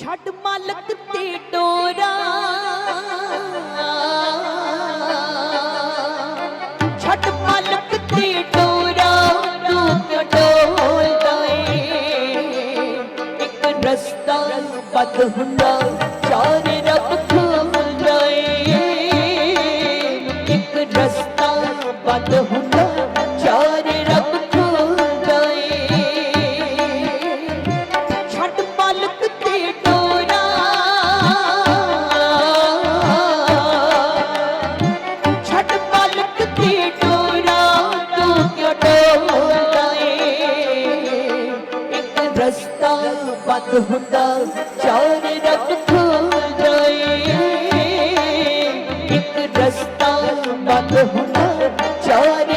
ਛੱਡ ਮਾਲਕ ਤੇ ਡੋਰਾ। ਛੱਡ ਮਾਲਕ ਤੇ ਡੋਰਾ, ਤੂੰ ਕਿਉਂ ਏ? ਇੱਕ ਰਸਤਾ ਬਦ ਹੁੰਦਾ, ਚਾਰ ਰੱਬ ਖੋਲਦਾ ਏ। ਇੱਕ ਰਸਤਾ ਬਦ ਹੁੰਦਾ ਬੰਦ ਹੁੰਦਾ ਚਾਰ ਰੱਬ ਖੋਲਦਾ ਇੱਕ ਰਸਤਾ ਬੰਦ ਹੁੰਦਾ ਚਾਰ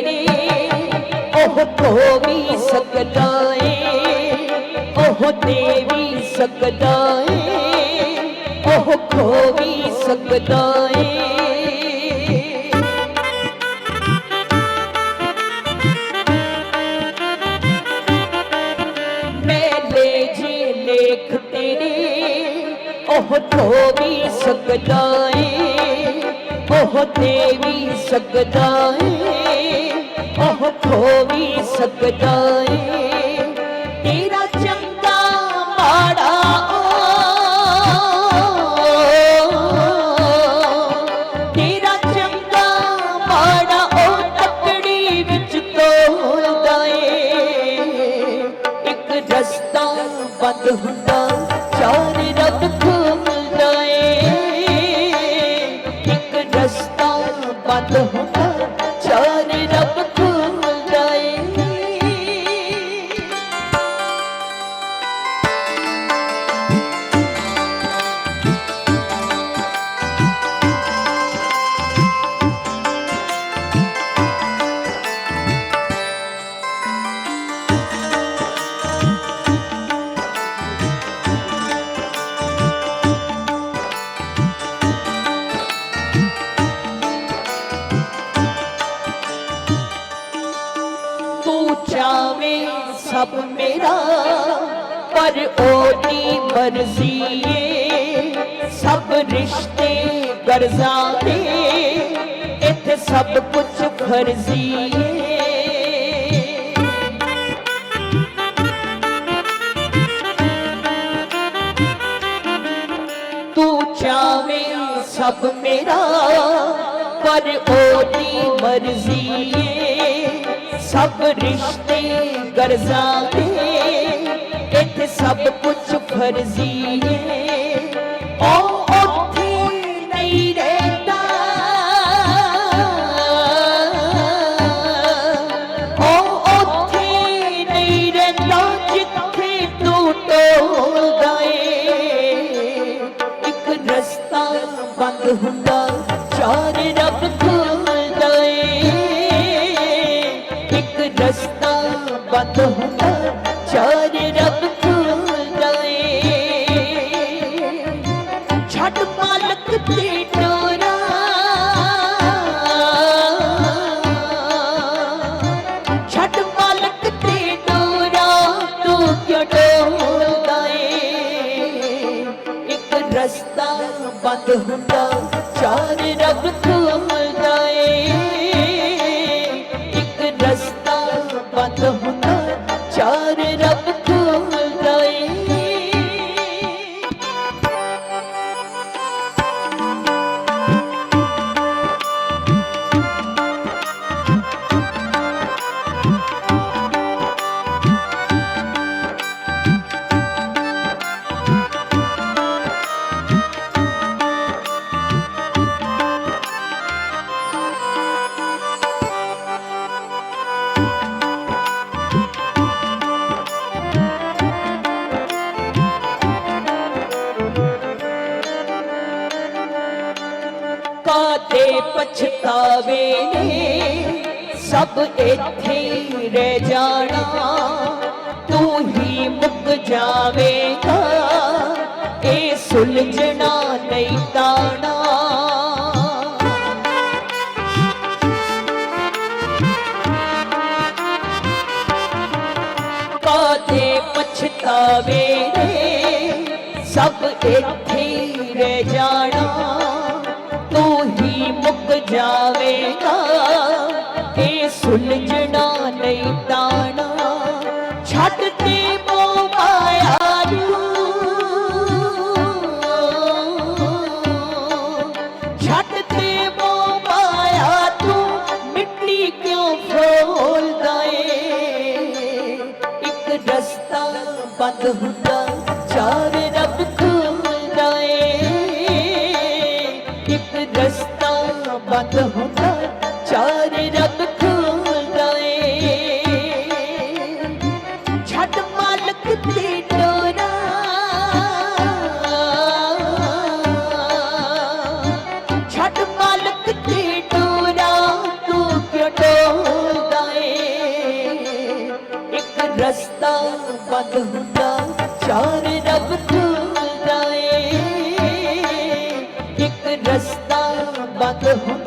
ਲੇਖ ਉਹ ਖੋ ਵੀ ਸਕਦਾ ਏ ਉਹ ਦੇ ਵੀ ਸਕਦਾ ਏ ਉਹ ਖੋ ਵੀ ਸਕਦਾ ਏ ਮੇਲੇ ਜੇ ਲੇਖ ਤੇਰੇ, ਉਹ ਧੋ ਵੀ ਸਕਦਾ ਏ ਉਹ ਦੇ ਵੀ ਸਕਦਾ ਏ ਉਹ ਖੋ ਵੀ ਸਕਦਾ ਏ ਤੇਰਾ ਚੰਗਾ ਮਾੜਾ ਤੇਰਾ ਚੰਗਾ ਮਾੜਾ ਉਹ ਤੱਕੜੀ ਵਿੱਚ ਤੋਲਦਾ ਏ ਇੱਕ ਰਸਤਾ ਬੰਦ ਹੁੰਦਾ, ਚਾਰ ਰੱਬ ਖੋਲਦਾ ਏ ਇੱਕ ਰਸਤਾ ਬੰਦ ਸਭ ਮੇਰਾ ਪਰ ਉਹਦੀ ਮਰਜ਼ੀ ਏ ਸਭ ਰਿਸ਼ਤੇ ਗਰਜ਼ਾਂ ਦੇ ਇੱਥੇ ਸਭ ਕੁਝ ਫਰਜ਼ੀ ਏ ਤੂੰ ਚਾਵੇਂ ਸਭ ਮੇਰਾ ਪਰ ਉਹਦੀ ਮਰਜ਼ੀ ਏ ਸਭ ਰਿਸ਼ਤੇ ਗਰਜ਼ਾਂ ਦੇ, ਇੱਥੇ ਸਭ ਕੁਝ ਫਰਜ਼ੀ ਏ। ਉਹ ਉੱਥੇ ਨਹੀਂ ਰਹਿੰਦਾ। ਉਹ ਉੱਥੇ ਨਹੀਂ ਰਹਿੰਦਾ ਜਿੱਥੇ ਤੂੰ ਟੋਲਦਾ ਏ। ਇੱਕ ਰਸਤਾ ਬੰਦ ਹੁੰਦਾ, ਚਾਰ ਰੱਬ ਖੋਲਦਾ ਰਸਤਾ ਬੰਦ ਹੁੰਦਾ, ਚਾਰ ਰੱਬ ਖੋਲਦਾ ਛੱਡ ਮਾਲਕ ਤੇ ਡੋਰਾ। ਛੱਡ ਮਾਲਕ ਤੇ ਡੋਰਾ, ਤੂੰ ਕਿਉਂ ਡੋਲਦਾ ਏ? ਇੱਕ ਰਸਤਾ ਬੰਦ ਹੁੰਦਾ ਪਛਤਾਵੇ ਨੇ, ਸਭ ਇੱਥੇ ਰਹਿ ਜਾਣਾ। ਤੂੰ ਹੀ ਮੁੱਕ ਜਾਵੇਗਾ, ਇਹ ਸੁਲਝਣਾ ਨਹੀਂ ਤਾਣਾ। ਕਾਦੇ ਪਛਤਾਵੇ ਨੇ, ਸਭ ਇੱਥੇ ਰਹਿ ਜਾਣਾ। ਮੁੱਕ ਜਾਵੇਗਾ। ਇਹ ਸੁਲਝਣਾ ਨਹੀਂ ਤਾਣਾ। ਛੱਡ ਤੇ ਮੋਹ ਮਾਇਆ ਨੂੰ। ਛੱਡ ਤੇ ਮੋਹ ਮਾਇਆ ਤੂੰ ਮਿੱਟੀ ਕਿਉਂ ਫੋਲਦਾ ਏ? ਇੱਕ ਰਸਤਾ ਬੰਦ ਹੁੰਦਾ ਰੱਬ ਹੁੰਦਾ ਚਾਰ ਰੱਬ ਖੁੱਲਦਾ ਏ ਇੱਕ ਰਸਤਾ ਬੰਦ ਹੁੰਦਾ